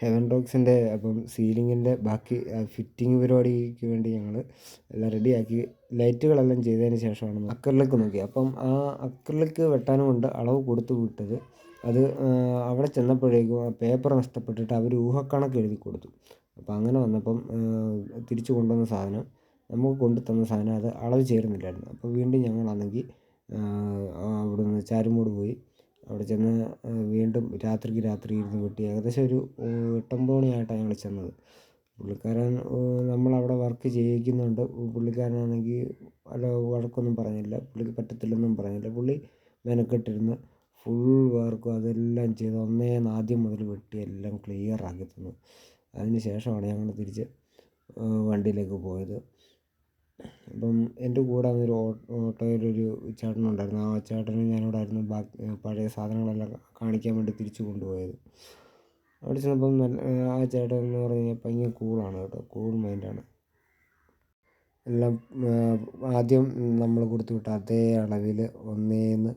Heaven ഡോഗ്സിന്റെ അപ്പം സീലിങ്ങിന്റെ ബാക്കി fitting പരിപാടിക്ക് വേണ്ടി ഞങ്ങൾ എല്ലാം റെഡിയാക്കി ലൈറ്റുകളെല്ലാം ചെയ്തതിന് ശേഷമാണ് അക്രലിക്ക് നോക്കി അപ്പം ആ അക്രലിക്ക് വെട്ടാനും കൊണ്ട് അളവ് കൊടുത്തു വിട്ടത് അത് അവിടെ ചെന്നപ്പോഴേക്കും പേപ്പർ നഷ്ടപ്പെട്ടിട്ട് അവർ ഊഹക്കണക്ക് എഴുതി കൊടുത്തു. അപ്പം അങ്ങനെ വന്നപ്പം തിരിച്ചു കൊണ്ടുവന്ന സാധനം നമുക്ക് കൊണ്ടു തന്ന സാധനം അത് അളവ് ചേരുന്നില്ലായിരുന്നു. അപ്പോൾ വീണ്ടും ഞങ്ങളാണെങ്കിൽ അവിടുന്ന് ചാരുമൂട് പോയി അവിടെ ചെന്ന് വീണ്ടും രാത്രിക്ക് രാത്രി ഇരുന്ന് വെട്ടി. ഏകദേശം ഒരു എട്ടൊമ്പത് മണിയായിട്ടാണ് ഞങ്ങൾ ചെന്നത്. പുള്ളിക്കാരൻ നമ്മളവിടെ വർക്ക് ചെയ്യിക്കുന്നുണ്ട്. പുള്ളിക്കാരനാണെങ്കിൽ അല്ല വഴക്കൊന്നും പറഞ്ഞില്ല. പുള്ളിക്ക് പറ്റത്തില്ലെന്നും പറഞ്ഞില്ല. പുള്ളി മെനക്കെട്ടിരുന്ന് ഫുൾ വർക്കും അതെല്ലാം ചെയ്ത് ഒന്നേ ആദ്യം മുതൽ വെട്ടി എല്ലാം ക്ലിയർ ആക്കി തന്നു. അതിന് ശേഷമാണ് ഞങ്ങൾ തിരിച്ച് വണ്ടിയിലേക്ക് പോയത്. അപ്പം എന്റെ കൂടെ അന്നൊരു ഓട്ടോയിലൊരു ചേട്ടനുണ്ടായിരുന്നു. ആ ചേട്ടനും ഞാനിവിടെ ആയിരുന്നു ബാക്കി പഴയ സാധനങ്ങളെല്ലാം കാണിക്കാൻ വേണ്ടി തിരിച്ചു കൊണ്ടുപോയത്. അവിടെ ചെന്നപ്പം ആ ചേട്ടൻ എന്ന് പറഞ്ഞു കഴിഞ്ഞാൽ ഭയങ്കര കൂളാണ് കേട്ടോ. കൂൾ മൈൻഡാണ്. എല്ലാം ആദ്യം നമ്മൾ കൊടുത്തു വിട്ട അതേ അളവിൽ ഒന്നേന്ന്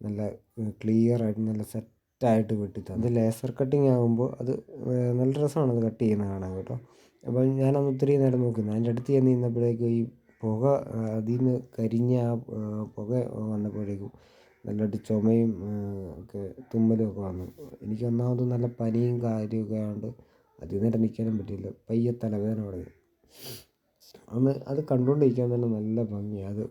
നല്ല ക്ലിയർ ആയിട്ട് നല്ല സെറ്റായിട്ട് വെട്ടി അത് ലേസർ കട്ടിങ് ആകുമ്പോൾ അത് നല്ല രസമാണ് അത് കട്ട് ചെയ്യുന്നത് കാണാൻ കേട്ടോ. അപ്പം ഞാനന്ന് ഒത്തിരി നേരം നോക്കുന്നു അതിന്റെ അടുത്ത് ചെന്ന് നിന്നപ്പോഴേക്കും ഈ പുക അതിൽ നിന്ന് കരിഞ്ഞ ആ പുക വന്നപ്പോഴേക്കും നല്ലതായിട്ട് ചുമയും ഒക്കെ തുമ്മലും ഒക്കെ വന്നു. എനിക്ക് ഒന്നാമത് നല്ല പനിയും കാര്യമൊക്കെ ആയതുകൊണ്ട് അധികം നേരം നിൽക്കാനും പറ്റിയില്ല. പയ്യെ തലവേദന തുടങ്ങി. അന്ന് അത് കണ്ടുകൊണ്ടിരിക്കാൻ തന്നെ നല്ല ഭംഗിയാണ് അത്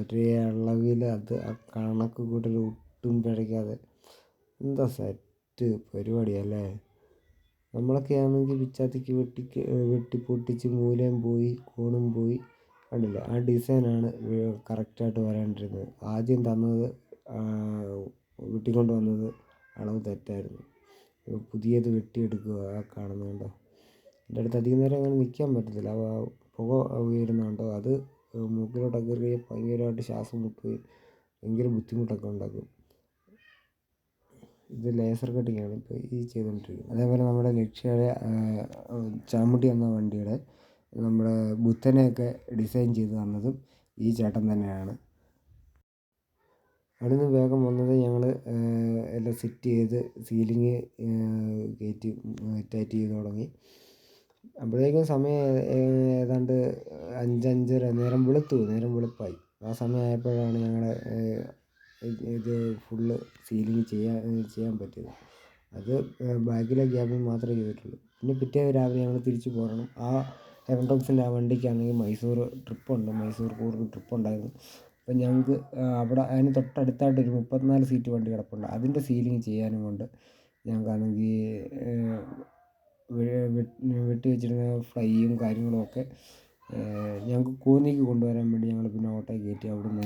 ഒരേ അളവിൽ അത് ആ കണക്ക് കൂട്ടൽ ഒട്ടും പിഴയ്ക്കാതെ എന്താ സെറ്റ് പരിപാടിയല്ലേ നമ്മളൊക്കെ ആണെങ്കിൽ പിച്ചാത്തിക്ക് വെട്ടിക്ക് വെട്ടി പൊട്ടിച്ച് മൂലയും പോയി കോണും പോയി കണ്ടില്ല. ആ ഡിസൈനാണ് കറക്റ്റായിട്ട് വരാണ്ടിരുന്നത്. ആദ്യം തന്നത് വെട്ടിക്കൊണ്ട് വന്നത് അളവ് തെറ്റായിരുന്നു. പുതിയത് വെട്ടിയെടുക്കുക ആ കാണുന്നത് കണ്ടോ? എന്റെ അടുത്ത് അധികം നേരം അങ്ങനെ നിൽക്കാൻ പറ്റത്തില്ല. പുക ഉയരുന്നുണ്ടോ അത് മൂക്കിലോട്ടൊക്കെ കയറി ഭയങ്കരമായിട്ട് ശ്വാസം മുട്ടുകയും ഭയങ്കര ബുദ്ധിമുട്ടൊക്കെ ഉണ്ടാക്കും. ഇത് ലേസർ കട്ടിങ്ങാണ് ഇപ്പോൾ ഈ ചെയ്തുകൊണ്ടിരിക്കുന്നത് അതേപോലെ നമ്മുടെ ലക്ഷ്യയുടെ ചാമുണ്ടി എന്ന വണ്ടിയുടെ നമ്മുടെ ബുദ്ധനെയൊക്കെ ഡിസൈൻ ചെയ്ത് തന്നതും ഈ ചേട്ടൻ തന്നെയാണ്. അവിടെ നിന്ന് വേഗം വന്നത് ഞങ്ങൾ എല്ലാം സെറ്റ് ചെയ്ത് സീലിങ് കയറ്റി ടൈറ്റ് ചെയ്ത് തുടങ്ങി. അപ്പോഴേക്കും സമയം ഏതാണ്ട് അഞ്ചഞ്ചര നേരം വെളുത്തു. നേരം വെളുപ്പായി. ആ സമയമായപ്പോഴാണ് ഞങ്ങൾ ഇത് ഫുള്ള് സീലിങ് ചെയ്യാൻ ചെയ്യാൻ പറ്റിയത്. അത് ബാക്കിലെ ഗ്യാപ്പിൽ മാത്രമേ ചെയ്തിട്ടുള്ളൂ. പിന്നെ പിറ്റേ രാവിലെ ഞങ്ങൾ തിരിച്ച് പോരണം. ആ ഹെവൻ ആ വണ്ടിക്കാണെങ്കിൽ മൈസൂർ ട്രിപ്പുണ്ട്. മൈസൂർ കൂർഗ് ട്രിപ്പുണ്ടായിരുന്നു. അപ്പം ഞങ്ങൾക്ക് അവിടെ അതിന് തൊട്ടടുത്തായിട്ട് ഒരു മുപ്പത്തിനാല് സീറ്റ് വണ്ടി കിടപ്പുണ്ട്. അതിന്റെ സീലിംഗ് ചെയ്യാനും കൊണ്ട് ഞങ്ങൾക്കാണെങ്കിൽ വെട്ടി വെച്ചിരുന്ന ഫ്ലൈയും കാര്യങ്ങളും ഒക്കെ ഞങ്ങൾക്ക് കോന്നിക്ക് കൊണ്ടുവരാൻ വേണ്ടി ഞങ്ങൾ പിന്നെ ഓട്ടോയിൽ കയറ്റി അവിടുന്ന്